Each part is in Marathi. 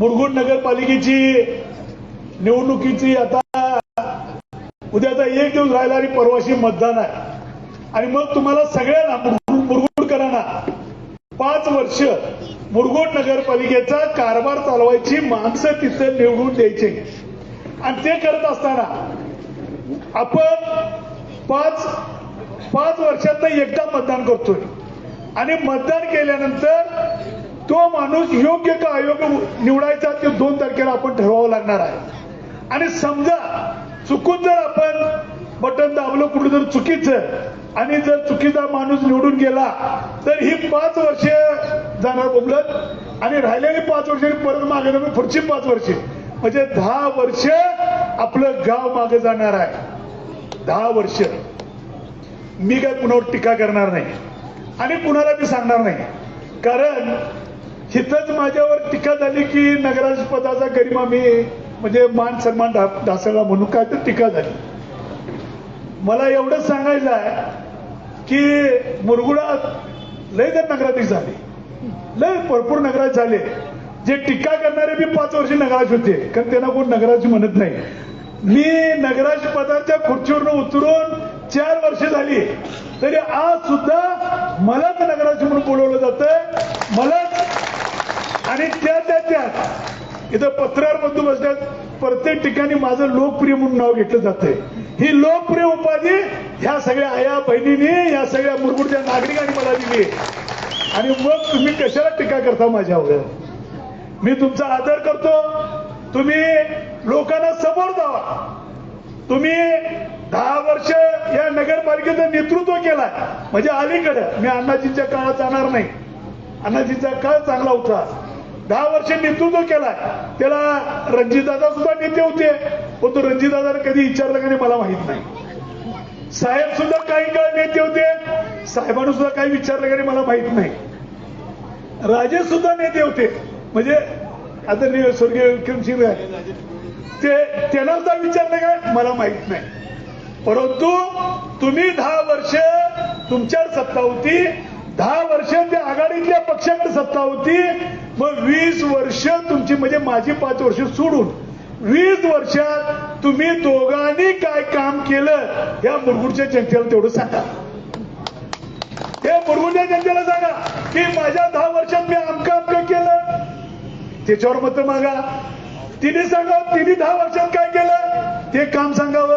मुरगुड नगरपालिकेची निवडणुकीची आता उद्याचा एक दिवस राहिला आणि परवाशी मतदान आहे. आणि मग तुम्हाला सगळ्यांना मुरगुड- मुरगुडकरांना पाच वर्ष मुरगुड नगरपालिकेचा कारभार चालवायची माणसं तिथे निवडून द्यायची. आणि ते करत असताना आपण पाच पाच वर्षात एकदा मतदान करतोय. आणि मतदान केल्यानंतर तो माणूस योग्य का अयोग्य निवडायचा ते दोन तारखेला आपण ठरवावं लागणार आहे. आणि समजा चुकून जर आपण बटन दाबलं कुठं जर चुकीचं आणि जर चुकीचा माणूस निवडून गेला तर ही पाच वर्ष जाणार बोबलत आणि राहिलेली पाच वर्ष परत मागे जाणार पुढची पाच वर्षे. म्हणजे दहा वर्ष आपलं गाव मागे जाणार आहे. दहा वर्ष. मी काय कुणावर टीका करणार नाही. आणि कुणाला मी सांगणार नाही. कारण हिथंच माझ्यावर टीका झाली की नगराध्यक्ष पदाचा गरिमा मी म्हणजे मान सन्मान ढासळला म्हणून काय तर टीका झाली. मला एवढंच सांगायचं आहे की मुरगुडात लय तर नगराध्यक्ष झाले. लय भरपूर नगराज झाले. जे टीका करणारे मी पाच वर्ष नगराज होते कारण त्यांना कोण नगराज म्हणत नाही. मी नगराज पदाच्या खुर्चीवरून उतरून चार वर्ष झाली. तरी आज सुद्धा मलाच नगराज म्हणून बोलवलं जातं मलाच आणि त्या त्या त्यात इथं पत्रार बंधू प्रत्येक ठिकाणी माझं लोकप्रिय म्हणून नाव घेतलं जातंय. ही लोकप्रिय उपाधी ह्या सगळ्या आया बहिणींनी या सगळ्या मुरगुडच्या नागरिकांनी मला दिली. आणि मग तुम्ही कशाला टीका करता माझ्यावर मी तुमचा आदर करतो. तुम्ही लोकांना समोर जावा. तुम्ही दहा वर्ष या नगरपालिकेचं नेतृत्व केलाय. म्हणजे अलीकडे. मी अण्णाजींच्या काळात जाणार नाही. अण्णाजींचा काळ चांगला होता दहा वर्ष नेतृत्व केलाय. त्याला रणजितदादा सुद्धा नेते होते पण तो रणजितदादा कधी विचारलं का नाही मला माहीत नाही. साहेब सुद्धा काही काळ नेते होते साहेबांना सुद्धा काही विचारलं का नाही मला माहीत नाही. राजे सुद्धा नेते होते. म्हणजे आता स्वर्गीय विक्रमसिंह ते त्यांना सुद्धा विचारलं का मला माहीत नाही. परंतु तुम्ही दहा वर्ष तुमच्यावर सत्ता होती दहा वर्ष त्या आघाडीतल्या पक्षाकडे सत्ता होती मग वीस वर्ष तुमची म्हणजे माझी पाच वर्ष सोडून वीस वर्षात तुम्ही दोघांनी काय काम केलं या मुरगुडच्या जनतेला तेवढं सांगा. हे मुरगुडच्या जनतेला सांगा की माझ्या दहा वर्षात मी आमकं आमकं केलं? त्याच्यावर मत मागा. तिने सांगावं तिने दहा वर्षात काय केलं? ते काम सांगावं.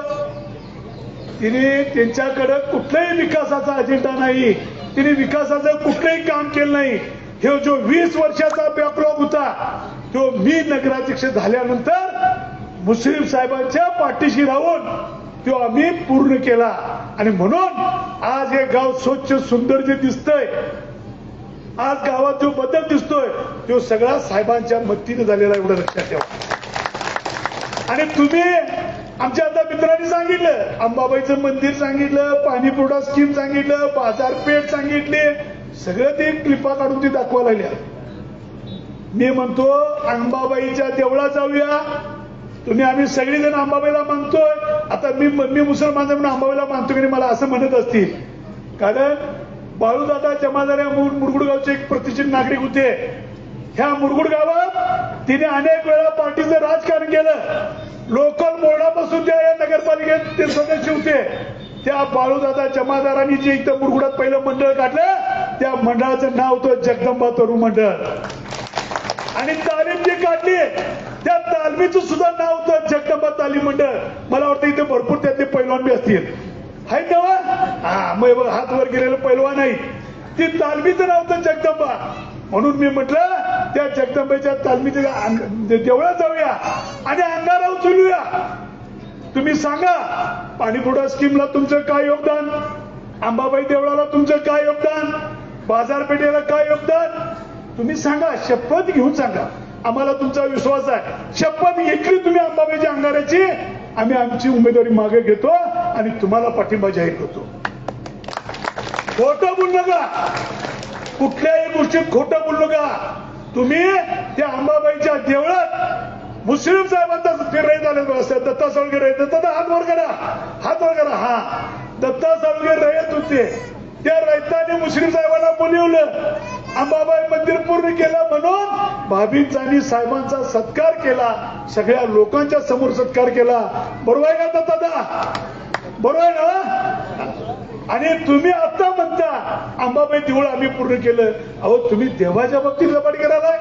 तिने त्यांच्याकडं कुठलाही विकासाचा अजेंडा नाही. तिने विकासाचं कुठलंही काम केलं नाही. हे जो वीस वर्षाचा बॅकलॉग होता तो मी नगराध्यक्ष झाल्यानंतर मुस्लिम साहेबांच्या पाठीशी राहून तो आम्ही पूर्ण केला. आणि म्हणून आज हे गाव स्वच्छ सुंदर जे दिसतंय आज गावात जो बदल दिसतोय तो सगळा साहेबांच्या मदतीने झालेला एवढं लक्षात ठेवा. आणि तुम्ही आमच्या आता मित्रांनी सांगितलं अंबाबाईचं मंदिर सांगितलं पाणीपुरवठा स्कीम सांगितलं बाजारपेठ सांगितली सगळं ते क्लिपा काढून ती दाखवा लागल्या. मी म्हणतो अंबाबाईच्या देवळात जाऊया. तुम्ही आम्ही सगळेजण अंबाबाईला मानतोय. आता मी मी मुसलमान म्हणून अंबाबाईला मानतो की नाही मला असं म्हणत असतील. कारण बाळूदादा जमादाऱ्या मुरगुड गावचे एक प्रतिष्ठित नागरिक होते. ह्या मुरगुड गावात तिने अनेक वेळा पार्टीचं राजकारण केलं. लोकल बोर्डापासून त्या या नगरपालिकेत ते सदस्य होते. त्या बाळूदादा जमादारांनी जे इथं मुरगुडात पहिलं मंडळ काढलं त्या मंडळाचं नाव होतं जगदंबा तरुण मंडळ. आणि तालीम जी काढली त्या तालमीचं सुद्धा नाव होतं जगदंबा तालीम मंडळ. मला वाटतं इथे भरपूर त्यातले पैलवान बी असतील. आहेत ना हा मग बघ, हात वर गेलेलं पैलवान नाही ती तालमीचं नाव होतं जगदंबा. म्हणून मी म्हटलं त्या जगदंबेच्या तालमीच्या अंग- म्हणजे देवळात जाऊया आणि अंगारा उचलूया. तुम्ही सांगा पाणीपुडा स्कीमला तुमचं काय योगदान? अंबाबाई देवळाला तुमचं काय योगदान? बाजारपेठेला काय योगदान? तुम्ही सांगा शपथ घेऊन सांगा. आम्हाला तुमचा विश्वास आहे. शपथ घेतली तुम्ही अंबाबाईच्या अंगाराची आम्ही आमची उमेदवारी मागे घेतो आणि तुम्हाला पाठिंबा जाहीर करतो. खोटं बोलू नका. कुठल्याही गोष्टीत खोटं बोलू नका. तुम्ही त्या अंबाबाईच्या देवळात मुस्लिम साहेबांचा ते रहित असते असतात दत्ता सळगे रहित दत्ता हात वर करा. हात वर करा. हा. दत्ता साळगे रयत होते. त्या रहिताने मुस्लिम साहेबांना बोलवलं. अंबाबाई मंदिर पूर्ण केलं म्हणून भाभींचा आणि साहेबांचा सत्कार केला. सगळ्या लोकांच्या समोर सत्कार केला. बरोबर आहे का दादा बरोबर आहे ना? आणि तुम्ही आता म्हणता अंबाबाई देऊळ आम्ही पूर्ण केलं. अहो तुम्ही देवाच्या बाबतीत लपाट करायलाय.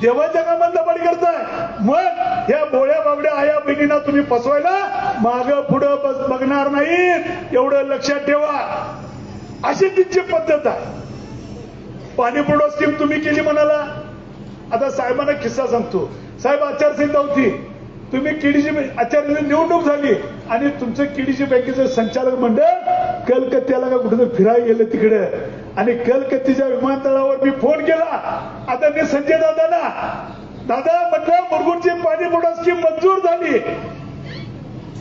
देवाच्या कामात लपाट करताय. मग या बोळ्या बाबड्या आया बहिणींना तुम्ही फसवायला माग पुढं बस बघणार नाही एवढं लक्षात ठेवा. अशी तिची पद्धत आहे. पाणी पुरवठा स्कीम तुम्ही केली म्हणाला. आता साहेबांना किस्सा सांगतो. साहेब आचारसंहिता होती. तुम्ही केडीची आचार्य निवडणूक झाली आणि तुमचं केडीची बँकेचं संचालक मंडळ कलकत्त्याला का कुठेतरी फिरायला गेलं तिकडे. आणि कलकत्तीच्या विमानतळावर मी फोन केला. आता मी संजय दादा दादा म्हटलं मुरगुडची पाणी पुरवठा स्कीम मंजूर झाली.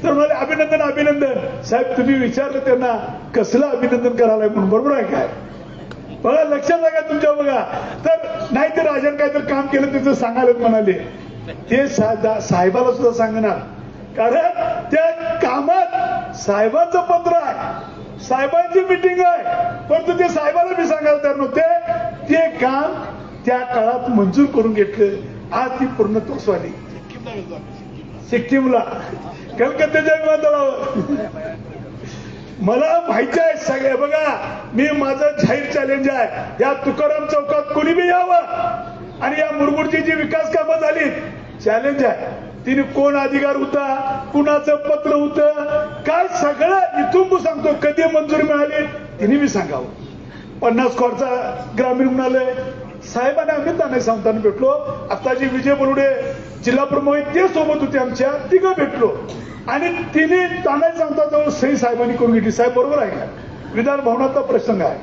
तर म्हणाले अभिनंदन अभिनंदन. साहेब तुम्ही विचारलं त्यांना कसलं अभिनंदन करायला म्हणून? बरोबर आहे काय बघा लक्षात लागा तुमच्या बघा. तर नाही तर राजन काय तर काम केलं त्याचं सांगायला म्हणाले. ते साहेबाला सुद्धा सांगणार. कारण त्या कामात साहेबांचं पत्र आहे. साहेबांची मिटिंग आहे. परंतु ते साहेबाला मी सांगायला तयार नव्हते. ते काम त्या काळात मंजूर करून घेतलं. आज ती पूर्णत्वास आली सिक्कीमला कलकत्त्याच्या विमानतळावर. मला माहिती आहे सगळे. बघा मी माझं जाहीर चॅलेंज आहे. या तुकाराम चौकात कोणी बी यावं? आणि या मुरगुडची जी विकास कामं झाली चॅलेंज आहे. तिने कोण अधिकार होता? कुणाचं पत्र होतं? काय सगळं इथून मी सांगतो. कधी मंजुरी मिळाली? तिने मी सांगावं. पन्नास कोटचा ग्रामीण म्हणाले साहेबांना आम्ही ताने सांगताना भेटलो. आता जी विजय बरुडे जिल्हा प्रमुख ते सोबत होते आमच्या तिघं भेटलो. आणि तिने तानाजी सांगता जवळ सही साहेबांनी करून घेतली. साहेब बरोबर आहे का? विधान भवनाचा प्रसंग आहे.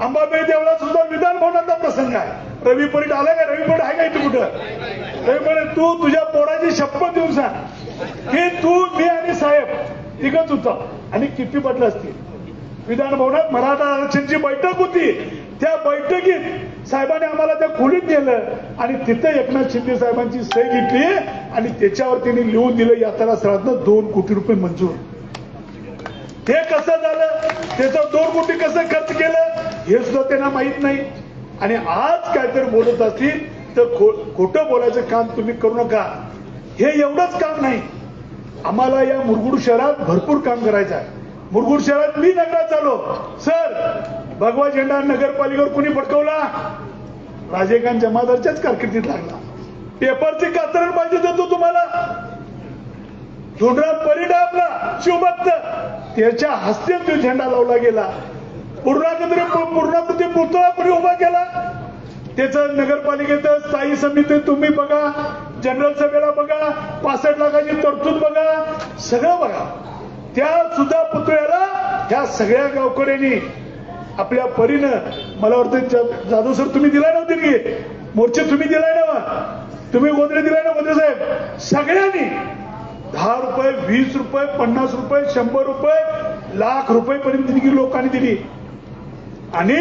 अंबाबाई देवळा सुद्धा विधान भवनाचा प्रसंग आहे. रवी परीट आलाय का? रवी परीट आहे का इथे कुठं? रवी परीट तू तुझ्या पोराची शपथ देऊन सांग. की तू मी आणि साहेब तिघच होता. आणि किती पडलं असतील? विधान भवनात मराठा आरक्षणची बैठक होती. त्या बैठकीत साहेबांनी आम्हाला त्या खोलीत नेलं आणि तिथं एकनाथ शिंदे साहेबांची सही घेतली आणि त्याच्यावर त्यांनी लिहून दिलं यात्रा स्थळातनं दोन कोटी रुपये मंजूर. ते कसं झालं? त्याचं दोन कोटी कसं खर्च केलं? हे सुद्धा त्यांना माहीत नाही. आणि आज काहीतरी बोलत असतील तर खो- खोटं बोलायचं काम तुम्ही करू नका. हे एवढंच काम नाही. आम्हाला या मुरगुड शहरात भरपूर काम करायचं आहे. मुरगुड शहरात मी नगरात आलो सर भगवा झेंडा नगरपालिकेवर कुणी फडकवला राजेकांत जमादारच्याच कारकिर्दीत लागला. पेपरचे कातरण पाहिजे देतो तुम्हाला. धोंडराम परिडा आपला शिवभक्त. त्याच्या हस्ते तो झेंडा लावला गेला. पूर्णाकृती पूर्णाकृती पुतळा कोणी उभा केला. त्याचं नगरपालिकेचं स्थायी समिती तुम्ही बघा जनरल सभेला बघा पासष्ट लाखाची तरतूद बघा सगळं बघा. त्या सुद्धा पुतळ्याला ह्या सगळ्या गावकऱ्यांनी आपल्या परीनं मला वाटतं जाधव सर तुम्ही दिलाय नव्हते की? मोर्चे तुम्ही दिलाय ना तुम्ही गोदरे दिलाय ना गोदरे साहेब? सगळ्यांनी दहा रुपये वीस रुपये पन्नास रुपये शंभर रुपये लाख रुपये पर्यंत देणगी लोकांनी दिली. आणि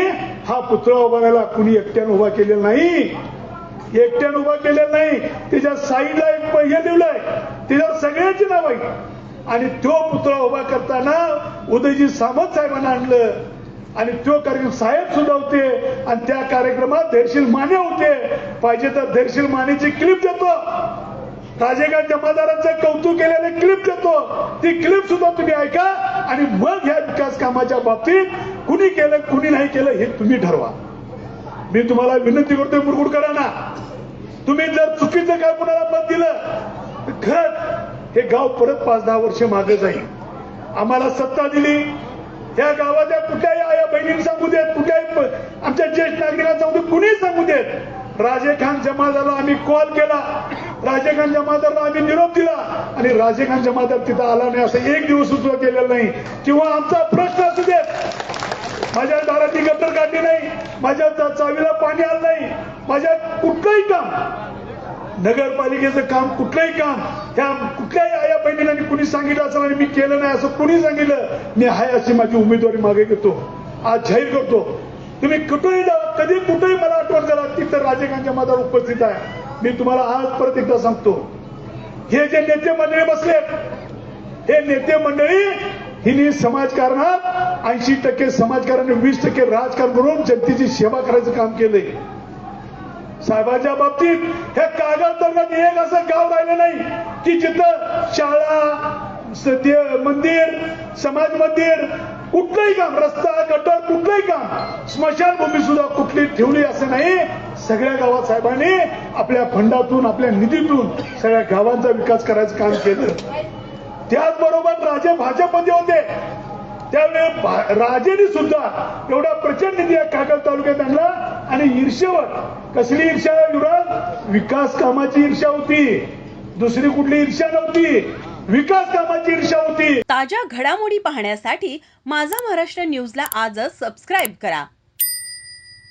हा पुतळा उभा राहिला कुणी एकट्यानं उभा केलेला नाही. एकट्यानं उभा केलेला नाही. त्याच्या साईडला एक पहिलं दिवलाय त्याच्यावर सगळ्यांची नाव आहे आणि तो पुतळा उभा करताना उदयजी सामंत साहेबांना आणलं. आणि तो कार्यक्रम साहेब सुद्धा होते. आणि त्या कार्यक्रमात धैर्यशील माने होते. पाहिजे तर धैर्यशील मानेची क्लिप देतो. राजेगाव जमादारांचं कौतुक केलेले क्लिप देतो. ती क्लिप सुद्धा तुम्ही ऐका आणि मग ह्या विकास कामाच्या बाबतीत कुणी केलं कुणी नाही केलं हे तुम्ही ठरवा. मी तुम्हाला विनंती करतोय मुरगुडकरांना. तुम्ही जर चुकीचं काय कुणाला मत दिलं तर खरंच हे गाव परत पाच दहा वर्ष मागे जाईल. आम्हाला सत्ता दिली. या गावाच्या कुठल्याही आया बहिणी सांगू देत कुठल्याही प- आमच्या ज्येष्ठ नागरिकांना सांगू देत कुणीही सांगू देत. राजे खान जमादारला आम्ही कॉल केला. राजे खान जमादारला आम्ही निरोप दिला. आणि राजे खान जमादार तिथं आला नाही असं एक दिवस सुद्धा केलेलं नाही. किंवा आमचा प्रश्न असू देत. माझ्या दारातली गटर काढली नाही. माझ्या चावीला पाणी आलं नाही. माझ्या कुठलंही काम नगरपालिकेचं काम कुठलंही काम ह्या कुठल्याही आया बहिणीला कुणी सांगितलं असं आणि मी केलं नाही असं कुणी सांगितलं मी हाय अशी माझी उमेदवारी मागे घेतो आज जाहीर करतो. तुम्ही कुठेही जा कधी कुठेही मला आठवण करा तिथं राजकांच्या माझ्यावर उपस्थित आहे. मी तुम्हाला आज परत एकदा सांगतो हे जे नेते मंडळी बसले हे नेते मंडळी हिने समाजकारणात ऐंशी टक्के समाजकारण वीस टक्के राजकारण करून जनतेची सेवा करायचं काम केलंय. साहेबांच्या बाबतीत हे कागद दरम्यान एक असं गाव राहिलं नाही की जिथं शाळा मंदिर समाज मंदिर कुठलंही काम रस्ता गटर कुठलंही काम स्मशानभूमी सुद्धा कुठली ठेवली असं नाही. सगळ्या गावात साहेबांनी आपल्या फंडातून आपल्या निधीतून सगळ्या गावांचा विकास करायचं काम केलं. त्याचबरोबर राजे भाजपमध्ये होते. त्यावेळी भा- राजेने सुद्धा एवढा प्रचंड निधी या कागद तालुक्यात आणला. आणि ईर्षेवर कसली ईर्षा युवराज विकास कामाची ईर्षा होती. दुसरी कुठली ईर्षा नव्हती. विकास कामाची ईर्षा होती. ताज्या घडामोडी पाहण्यासाठी माझा महाराष्ट्र न्यूजला आजच सबस्क्राईब करा.